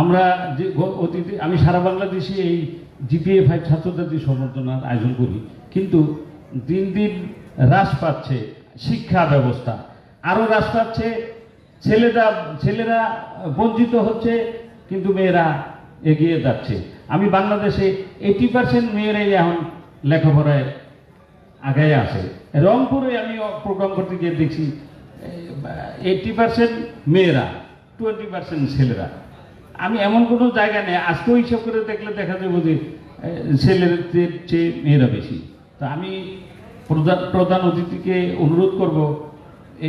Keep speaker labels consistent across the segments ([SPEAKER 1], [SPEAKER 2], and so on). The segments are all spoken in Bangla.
[SPEAKER 1] আমরা যে অতীতে, আমি সারা বাংলাদেশে এই জিপিএ ফাইভ ছাত্রছাত্রী সম্বর্ধনার আয়োজন করি, কিন্তু দিন দিন হ্রাস পাচ্ছে শিক্ষা ব্যবস্থা। আরও হ্রাস পাচ্ছে, ছেলেরা ছেলেরা বঞ্চিত হচ্ছে, কিন্তু মেয়েরা এগিয়ে যাচ্ছে। আমি বাংলাদেশে এইটি পার্সেন্ট মেয়েরাই এখন লেখাপড়ায় আগে আছে। রংপুরে আমি প্রোগ্রাম করতে গিয়ে দেখছি এইটি পার্সেন্ট মেয়েরা টোয়েন্টি পার্সেন্ট ছেলেরা। আমি এমন কোনো জায়গা নেই। আজকেও হিসাব করে দেখলে দেখা যাবে যে ছেলেদের চেয়ে মেয়েরা বেশি। তো আমি প্রধান প্রধান অতিথিকে অনুরোধ করব,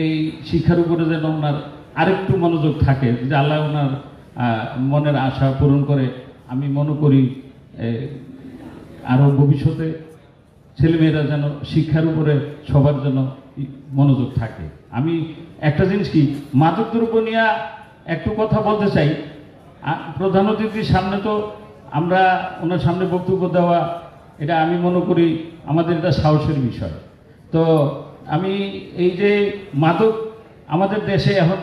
[SPEAKER 1] এই শিক্ষার উপরে যেন ওনার আরেকটু মনোযোগ থাকে যে আল্লাহ ওনার মনের আশা পূরণ করে। আমি মনে করি আরও ভবিষ্যতে ছেলেমেয়েরা যেন শিক্ষার উপরে সবার জন্য মনোযোগ থাকে। আমি একটা জিনিস কি মাদক দ্রব্য নিয়ে একটু কথা বলতে চাই। প্রধান অতিথির সামনে তো আমরা ওনার সামনে বক্তব্য দেওয়া, এটা আমি মনে করি আমাদের এটা সাহসের বিষয়। তো আমি এই যে মাদক, আমাদের দেশে এখন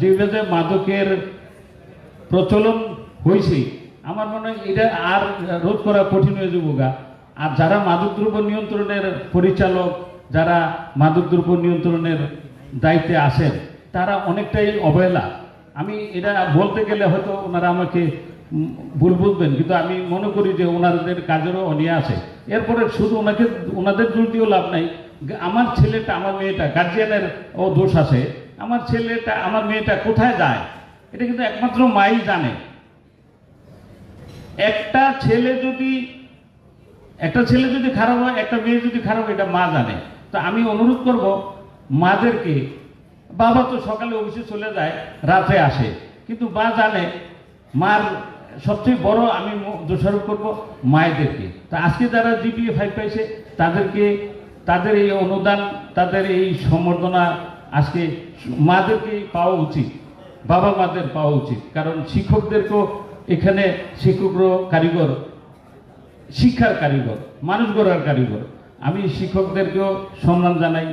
[SPEAKER 1] যেভাবে মাদকের প্রচলন হয়েছে আমার মনে হয় এটা আর রোধ করা কঠিন হয়ে যাব গা। আর যারা মাদকদ্রব্য নিয়ন্ত্রণের পরিচালক, যারা মাদকদ্রব্য নিয়ন্ত্রণের দায়িত্বে আসেন তারা অনেকটাই অবহেলা। আমি এটা বলতে গেলে হয়তো ওনারা আমাকে ভুল বুঝবেন, কিন্তু আমি মনে করি যে ওনাদের কাজেরও অনিয়া আছে। এরপরে শুধু ওনাকে, ওনাদের দোষ দিয়েও লাভ নাই। আমার ছেলেটা, আমার মেয়েটা গার্জিয়ানের ও দোষ আছে। আমার ছেলেটা, আমার মেয়েটা কোথায় যায়? এটা কিন্তু একমাত্র মাই জানে। একটা ছেলে যদি, একটা ছেলে যদি খারাপ হয়, একটা মেয়ে যদি খারাপ হয়, এটা মা জানে। তো আমি অনুরোধ করব, মাদেরকে বাবা তো সকালে অফিসে চলে যায়, রাতে আসে। কিন্তু মা জানে, মার সবচেয়ে বড় আমি দোষারোপ করব মায়েদেরকে। তা আজকে যারা জিপিএ ফাইভ পাইছে, তাদেরকে, তাদের এই অনুদান, তাদের এই সম্বর্ধনা আজকে মাদেরকে পাওয়া উচিত। বাবা মাদের পাওয়া উচিত। কারণ শিক্ষকদেরকেও এখানে শিক্ষকরও কারিগর, শিক্ষার কারিগর, মানুষ গড়ার কারিগর। আমি শিক্ষকদেরকেও সম্মান জানাই।